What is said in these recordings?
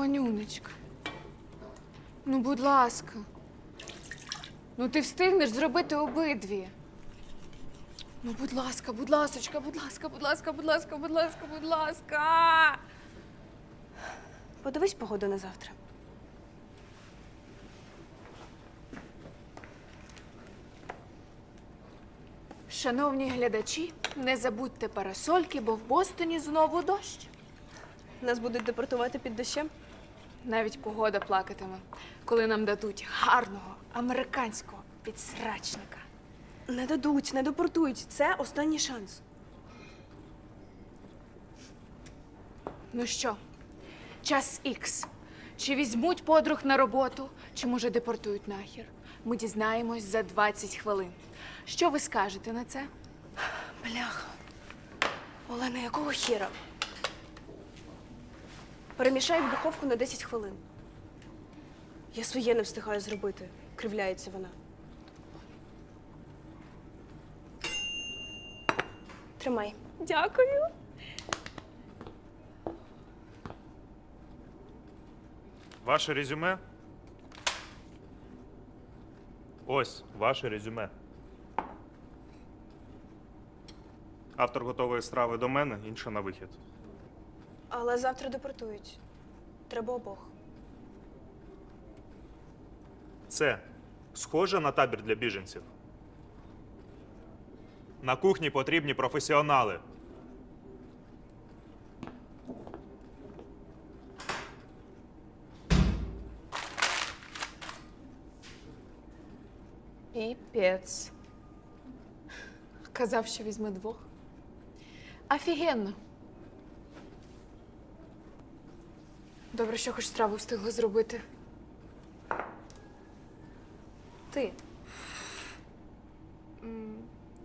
Манюнечка. Ну, будь ласка. Ну, ти встигнеш зробити обидві. Ну, будь ласка, будь ласочка, будь ласка, будь ласка, будь ласка, будь ласка, будь ласка. Подивись погоду на завтра. Шановні глядачі, не забудьте парасольки, бо в Бостоні знову дощ. Нас будуть депортувати під дощем. Навіть погода плакатиме, коли нам дадуть гарного американського підсрачника. Не дадуть, не депортують. Це останній шанс. Ну що, час ікс. Чи візьмуть подруг на роботу, чи може депортують нахер? Ми дізнаємось за 20 хвилин. Що ви скажете на це? Бляха. Олена, якого хіра? Перемішай в духовку на 10 хвилин. Я своє не встигаю зробити. Кривляється вона. Тримай. Дякую. Ваше резюме? Ось ваше резюме. Автор готової страви до мене, інша на вихід. Але завтра депортують. Треба обох. Це схоже на табір для біженців. На кухні потрібні професіонали. Піпець. Казав, що візьме двох. Офігенно. Добре, що хоч страву встигли зробити. Ти.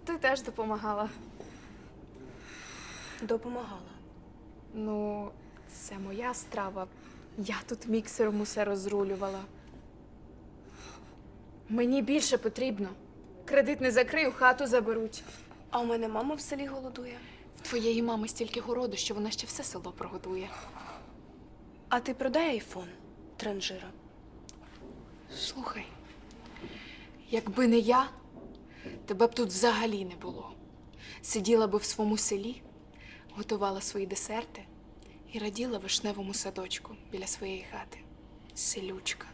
Ти теж допомагала. Допомагала. Ну, це моя страва. Я тут міксером усе розрулювала. Мені більше потрібно. Кредит не закрию, хату заберуть. А у мене мама в селі голодує. В твоєї мами стільки городу, що вона ще все село прогодує. А ти продай айфон, транжира. Слухай, якби не я, тебе б тут взагалі не було. Сиділа би в своєму селі, готувала свої десерти і раділа вишневому садочку біля своєї хати. Селючка.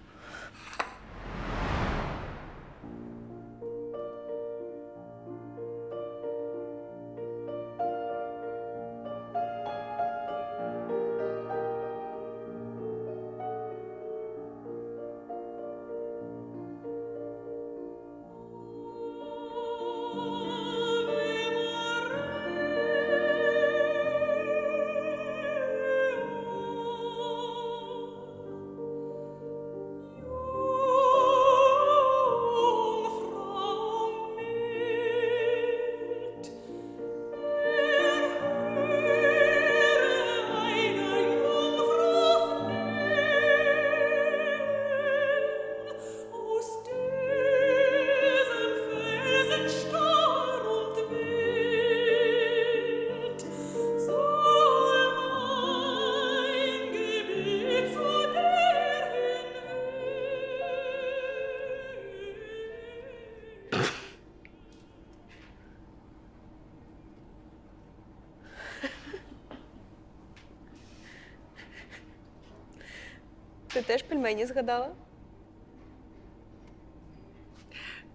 Ти теж пельмені згадала?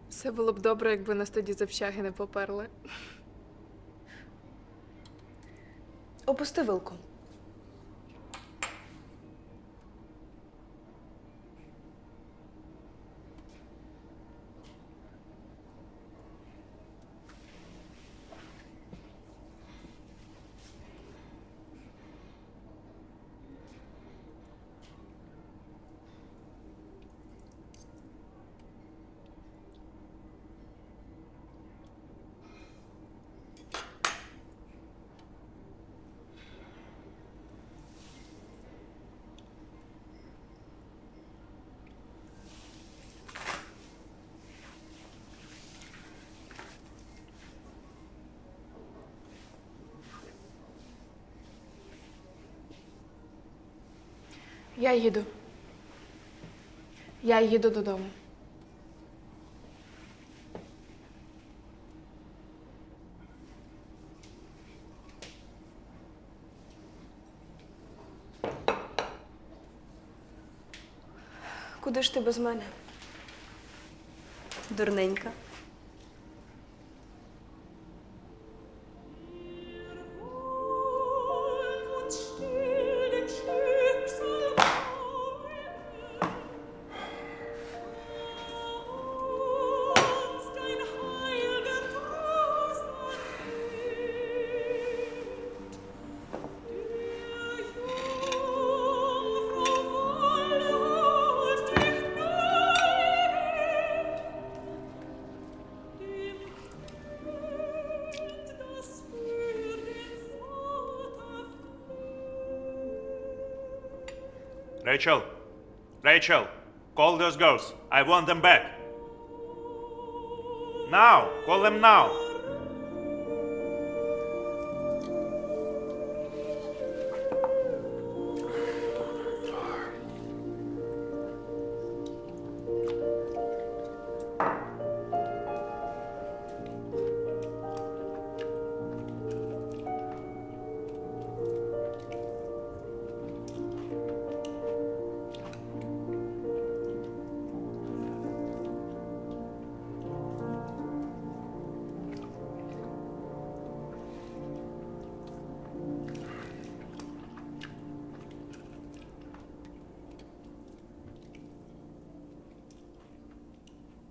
Все було б добре, якби нас тоді з общаги не поперли. Опусти вилку. Я їду. Я їду додому. Куди ж ти без мене? Дурненька. Rachel! Rachel! Call those girls. I want them back. Now! Call them now!